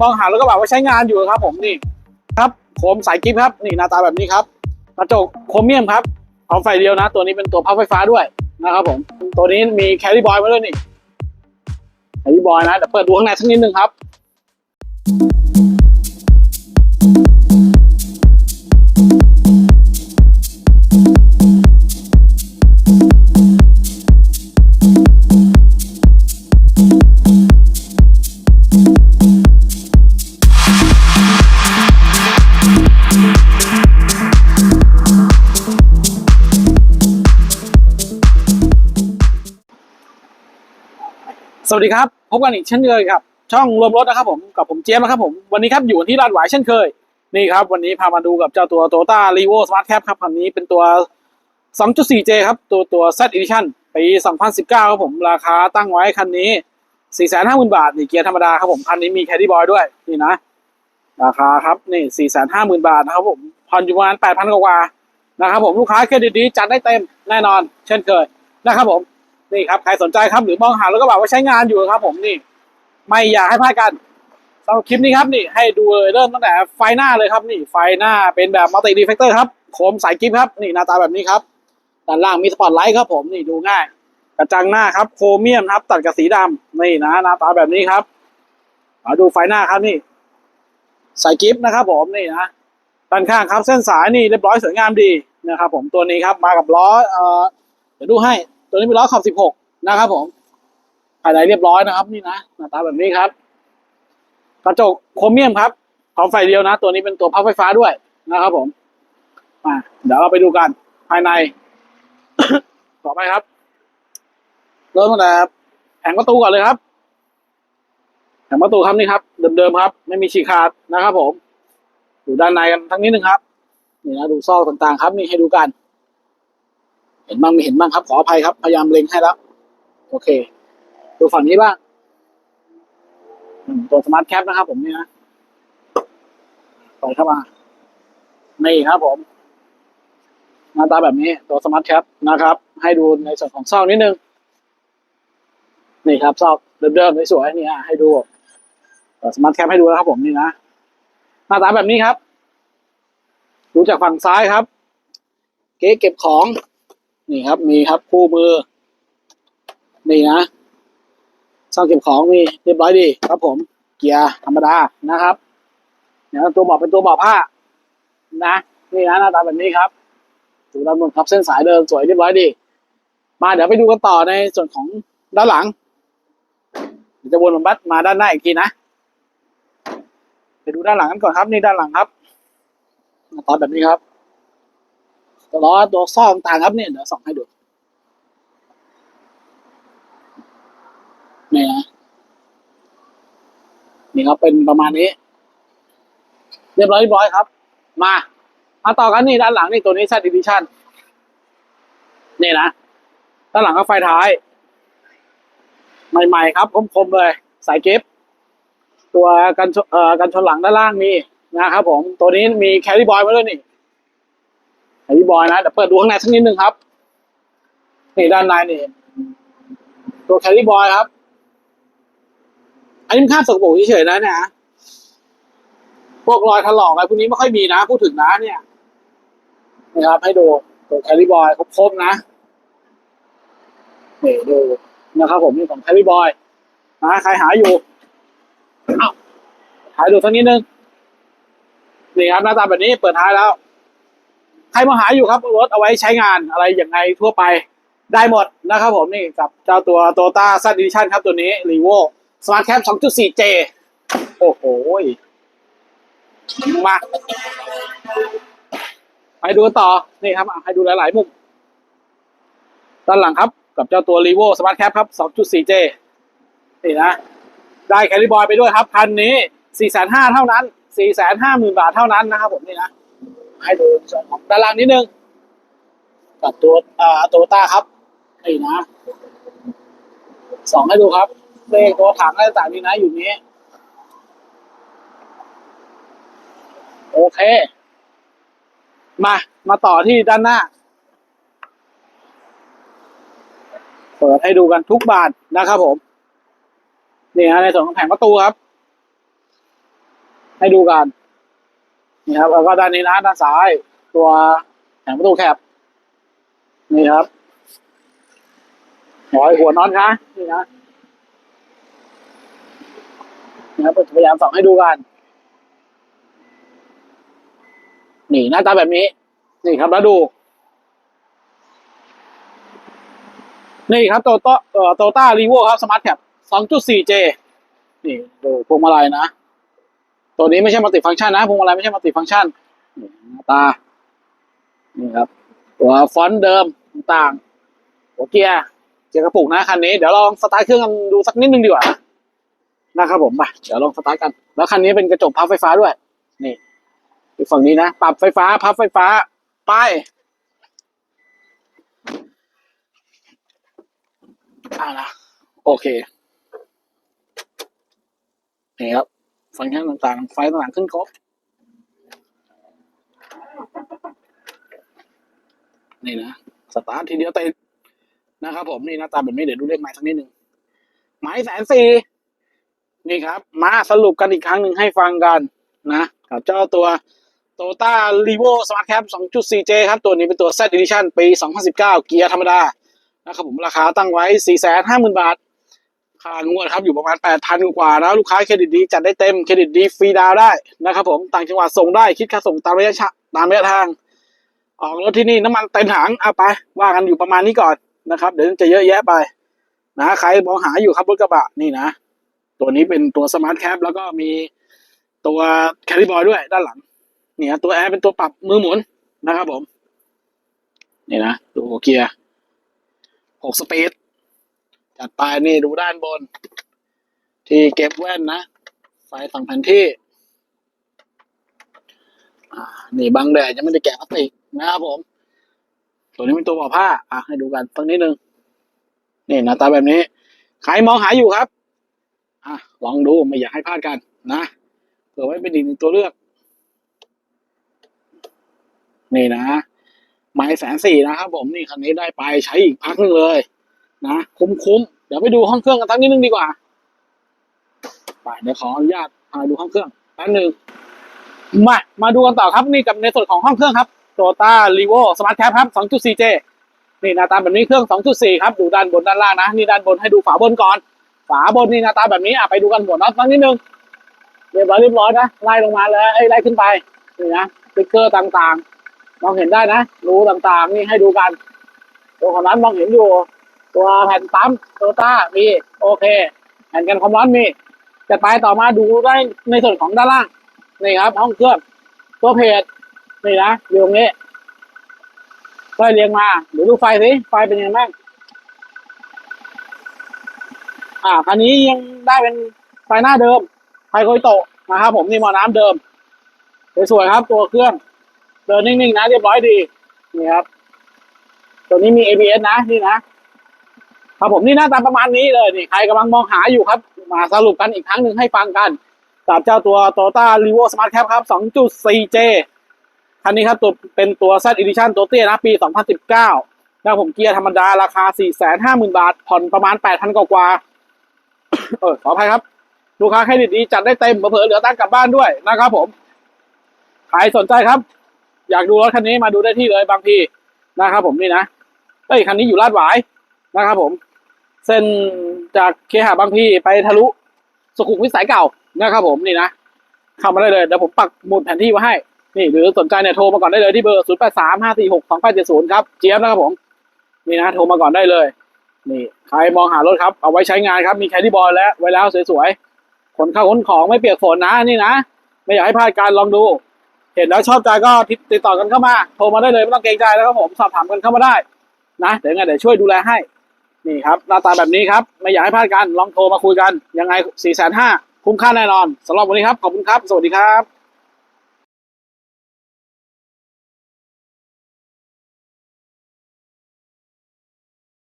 มองหารถกระบะว่าใช้งานอยู่ครับ ผมนี่ครับโคมสายกิฟต์ครับ นี่หน้าตาแบบนี้ครับกระจกโครเมียมครับพร้อมไฟเดียวนะ ตัวนี้เป็นตัวพับไฟฟ้าด้วยนะครับผม ตัวนี้มีแคริบอยมาด้วยนี่แคริบอยนะเดี๋ยวเปิดดูข้างในสักนิดนึงครับ สวัสดีครับ พบกันอีกเช่นเคยครับ ช่องรวมรถนะครับผมกับผมเจี๊ยบนะครับผม วันนี้ครับอยู่ที่ลาดหวายเช่นเคย นี่ครับ วันนี้พามาดูกับเจ้าตัว Toyota r e v o Smart Cap ครับคันนี้เป็นตัว 2.4J ครับตัวตัว Z Edition ปี 2019 ครับผมราคาตั้งไว้คันนี้ 450,000 บาท นี่เกียร์ธรรมดาครับผม คันนี้มีแคดดี้บอยด้วย นี่นะ ราคาครับนี่ 450,000 บาทนะครับผมผ่อนอยู่ประมาณ8,000 กว่านะครับผมลูกค้าเครดิตดีจัดได้เต็มแน่นอน เช่นเคยนะครับผม นี่ครับใครสนใจครับหรือมองหารถกระบะไว้ใช้งานอยู่ครับ ผมนี่ ไม่อยากให้พลาดกันสำหรับคลิปนี้ครับนี่ให้ดูเลยเริ่มตั้งแต่ไฟหน้าเลยครับ นี่ไฟหน้าเป็นแบบมัลติดีเฟกเตอร์ครับโคมสายกิฟต์ครับนี่หน้าตาแบบนี้ครับด้านล่างมีสปอตไลท์ครับผมนี่ดูง่าย กระจังหน้าครับโครเมียมครับ ตัดกับสีดำนี่นะหน้าตาแบบนี้ครับมาดูไฟหน้าครับนี่สายกิฟต์นะครับ ผมนี่นะด้านข้างครับเส้นสายนี่เรียบร้อยสวยงามดีนะครับผมตัวนี้ครับมากับล้อเอ่อเดี๋ยวดูให้ ตัวนี้เป็นล้อขอบ16นะครับผมภายในเรียบร้อยนะครับ นี่นะหน้าตาแบบนี้ครับ กระจกโครเมียมครับพร้อมไฟเดียวนะ ตัวนี้เป็นตัวพับไฟฟ้าด้วยนะครับ ผมมาเดี๋ยวเราไปดูกันภายใน ต่อไปครับ เริ่มตั้งแต่แผงประตูก่อนเลยครับแผงประตูครับนี่ครับ เดิมๆครับ ไม่มีฉีกขาดนะครับ ผมดูด้านในกันทั้งนี้หนึ่งครับ นี่นะดูซอกต่างๆ ครับ นี่ให้ดูกัน เห็นบ้างไม่เห็นบ้างครับ ขออภัยครับ พยายามเล็งให้แล้ว โอเค ดูฝั่งนี้บ้างตัวสมาร์ทแคปนะครับผมนี่นะปล่อยเข้ามานี่ครับผม หน้าตาแบบนี้ ตัวสมาร์ทแคปนะครับ ให้ดูในส่วนของซอกนิดนึง นี่ครับซอกเดิมๆสวยๆนี่ฮะให้ดูตัวสมาร์ทแคปให้ดูนะครับผมนี่นะ หน้าตาแบบนี้ครับ ดูจากฝั่งซ้ายครับ เก๊เก็บของ นี่ครับ มีครับคู่มือ นี่นะช่องเก็บของมีเรียบร้อยดีครับผม เกียร์ธรรมดานะครับเนี่ยตัวเบอกเป็นตัวเบอกผ้า นะ นี่นะหน้าตาแบบนี้ครับถูกดำเนินครับเส้นสายเดินสวยเรียบร้อยดี มาเดี๋ยวไปดูกันต่อในส่วนของด้านหลังเดี๋ยวจะวนบัสมาด้านหน้าอีกทีนะไปดูด้านหลังกันก่อนครับ นี่ด้านหลังครับหน้าตาแบบนี้ครับ ตัวล้อตัวซ่อต่างครับเนี่ยเดี๋ยวส่องให้ดูนี่นะนี่ครับเป็นประมาณนี้ เรียบร้อยเรียบร้อยครับ มามาต่อกันนี่ด้านหลังนี่ตัวนี้ Z Edition นี่นะด้านหลังก็ไฟท้าย ใหม่ๆครับคมๆเลย สายเก็บตัวกันชนเอ่อกันชนหลังด้านล่างมีนะครับผมตัวนี้มีแคริบอยมาด้วยนี่ แคริบอยนะเดี๋ยวเปิดดูข้างในสักนิดนึงครับนี่ด้านในนี่ตัวแคริบอยครับ อันนี้มันค่าบสกปรกเฉยๆนะเนี่ยพวกรอยถลอกอะไรพวกนี้ไม่ค่อยมีนะพูดถึงนะเนี่ยนะครับ ให้ดูตัวแคริบอยครบๆนะนี่ดูนะครับ ผมนี่ของแคริบอยนะใครหาอยู่เอ้าหาดูสักนิดนึงนี่ครับหน้าตาแบบนี้เปิดท้ายแล้ว ครมาหาอยู่ครับรถเอาไว้ใช้งานอะไรอย่างไงทั่วไปได้หมดนะครับผมนี่กับเจ้าตัวโตต้าซัดดิชั่นครับตัวนี้รีโว Smart Cap 2.4J โอ้โหมาไปดูต่อ นี่ครับให้ดูหลาย ๆ มุม ด้านหลังครับ กับเจ้าตัว r e v o Smart Cap ครับ 2.4J นี่นะ ได้แคลิบอยไปด้วยครับ คันนี้ 4,500เท่านั้น 450,000 บาทเท่านั้นนะครับผมนี่นะ ให้ดูส่วนของด้านล่างนิดนึงกับตัวอ่าโตต้าครับนี่นะสองให้ดูครับเลขตัวถังอะไรต่างๆนี่นะอยู่นี้ โอเค มา มาต่อที่ด้านหน้า เปิดให้ดูกันทุกบานนะครับผม นี่ฮะในส่วนของแผงประตูครับ ให้ดูกัน นี่ครับแล้วก็ด้านนี้นะด้านซ้าย ตัวแผงประตูแคบนี่ครับหอยหัวน็อตนะนี่นะนะครับพยายามส่องให้ดูกัน นี่หน้าตาแบบนี้ นี่ครับแล้วดู นี่ครับโตโตเอ่อโตต้ารีโวครับสมาร์ทแคป 2.4J นี่ดูพวงมาลัยนะ ตัวนี้ไม่ใช่มัลติฟังก์ชันนะพวงมาลัยไม่ใช่มัลติฟังก์ชันนี่หน้าตา นี่ครับ ตัวฟอนต์เดิมต่างหัวเกียร์เกียร์กระปุกนะคันนี้เดี๋ยวลองสตาร์ทเครื่องกันดูสักนิดนึงดีกว่านะครับผมไปเดี๋ยวลองสตาร์ทกัน แล้วคันนี้เป็นกระจกพับไฟฟ้าด้วย นี่ฝั่งนี้นะปรับไฟฟ้าพับไฟฟ้าไปอ่านะโอเคนี่ครับ ฟังก์ชันต่างๆ ไฟต่างๆขึ้นครบ นี่นะ สตาร์ททีเดียวติดนะครับผมนี่หน้าตาแบบนี้เดี๋ยวดูเลขไม้สักนิดหนึ่งไม้แสนสี่นี่ครับ มาสรุปกันอีกครั้งหนึ่งให้ฟังกันนะกับเจ้าตัว Toyota r e v o Smart Cap 2.4J ครับ ตัวนี้เป็นตัว Z Edition ปี 2019 เกียร์ธรรมดา นะครับผมราคาตั้งไว้ 450,000 บาท ค่างวดครับอยู่ประมาณ 8,000 กว่านะลูกค้าเครดิตดีจัดได้เต็มเครดิตดีฟรีดาวได้นะครับผมต่างจังหวัดส่งได้คิดค่าส่งตามระยะตามระยะทางออกรถที่นี่น้ำมันเต็มถังเอาไป ว่ากันอยู่ประมาณนี้ก่อนนะครับ เดี๋ยวจะเยอะแยะไป นะใครมองหาอยู่ครับรถกระบะนี่นะ ตัวนี้เป็นตัวสมาร์ทแคปแล้วก็มีตัวแคริบอยด้วยด้านหลัง เนี่ยตัวแอร์เป็นตัวปรับมือหมุนนะครับผม นี่นะดูเกียร์หกสปีด จัดไปนี่ดูด้านบน ที่เก็บแว่นนะไฟฝั่งแผนที่นี่บังแดดยังไม่ได้แกะพลาสติกนะครับผม ตัวนี้เป็นตัวห่อผ้า อะ ให้ดูกันสักนิดนึง นี่หน้าตาแบบนี้ ใครมองหาอยู่ครับ อะ ลองดูไม่อยากให้พลาดกันนะเผื่อไว้เป็นอีกหนึ่งตัวเลือก นี่นะไม้แสนสี่นะครับผม นี่คันนี้ได้ไปใช้อีกพักหนึงเลย นะคุ้มๆ เดี๋ยวไปดูห้องเครื่องกันสักนิดนึงดีกว่า ไปเดี๋ยวขออนุญาตพาดูห้องเครื่องแป๊บนึงมามาดูกันต่อครับนี่กับในส่วนของห้องเครื่องครับ Toyota r e v o Smart Cap ครับ 2.4J นี่หน้าตาแบบนี้เครื่อง 2.4 ครับ ดูด้านบนด้านล่างนะ นี่ด้านบนให้ดูฝาบนก่อน ฝาบนนี่หน้าตาแบบนี้อะไปดูกันหัวน็อตสักนิดนึงเรียบร้อยเรียบร้อยนะไล่ลงมาเลยไอ้ไล่ขึ้นไปนี่นะสติ๊กเกอร์ต่างๆ มองเห็นได้นะ รูต่างๆ นี่ให้ดูกันตัวของนั้นมองเห็นอยู่ ตัวแผ่นปั๊มโตต้ามีโอเค แผ่นกันความร้อนมีจะไปต่อมาดูได้ในส่วนของด้านล่างนี่ครับ ห้องเครื่องตัวเพจนี่นะอยู่ตรงนี้ก็เรียงมาเดี๋ยวดูไฟสิไฟเป็นยังไงบ้างอ่าคันนี้ยังได้เป็นไฟหน้าเดิมไฟโคยโตะนะครับผมนี่หมอน้ำเดิมสวยๆครับ ตัวเครื่อง เดินนิ่งๆนะเรียบร้อยดีนี่ครับ ตัวนี้มี ABS นะนี่นะ ครับผมนี่หน้าตาประมาณนี้เลยนี่ใครกำลังมองหาอยู่ครับ มาสรุปกันอีกครั้งหนึ่งให้ฟังกันกับเจ้าตัว Toyota r e v o Smart Cap ครับ 2.4J คันนี้ครับตัวเป็นตัว Z Edition ตัวเตี้ยนะปี 2019นะผมเกียร์ธรรมดาราคา 450,000 บาท ผ่อนประมาณ 8,000 กว่า เออขออภัยครับ ลูกค้าเครดิตดีจัดได้เต็มเผลอเหลือตังกลับบ้านด้วยนะครับผม ใครสนใจครับ อยากดูรถคันนี้มาดูได้ที่เลยบางพีนะครับผมนี่นะเอ้ยคันนี้อยู่ลาดหวายนะครับผม เส้นจากเคหะบางพีไปทะลุสุขุมวิทสายเก่านะครับผมนี่นะเข้ามาได้เลยเดี๋ยวผมปักหมุดแผนที่ไว้ให้นี่หรือสนใจเนี่ยโทรมาก่อนได้เลยที่เบอร์ 0 8 3 5 4 6 2 8 7 0 ครับ เจี๊ยบนะครับผม นี่นะโทรมาก่อนได้เลย นี่ใครมองหารถครับ เอาไว้ใช้งานครับ มีแคดดี้บอยแล้วไว้แล้วสวยๆขนข้าวขนของไม่เปียกฝนนะนี่นะ ไม่อยากให้พลาดการลองดู เห็นแล้วชอบใจก็ติดต่อกันเข้ามา โทรมาได้เลยไม่ต้องเกรงใจแล้วครับผมสอบถามกันเข้ามาได้ นะเดี๋ยวไงเดี๋ยวช่วยดูแลให้ นี่ครับหน้าตาแบบนี้ครับ ไม่อยากให้พลาดกันลองโทรมาคุยกันยังไง4 5 0 0 0คุ้มค่าแน่นอนสำหรับวันนี้ครับ ขอบคุณครับ สวัสดีครับ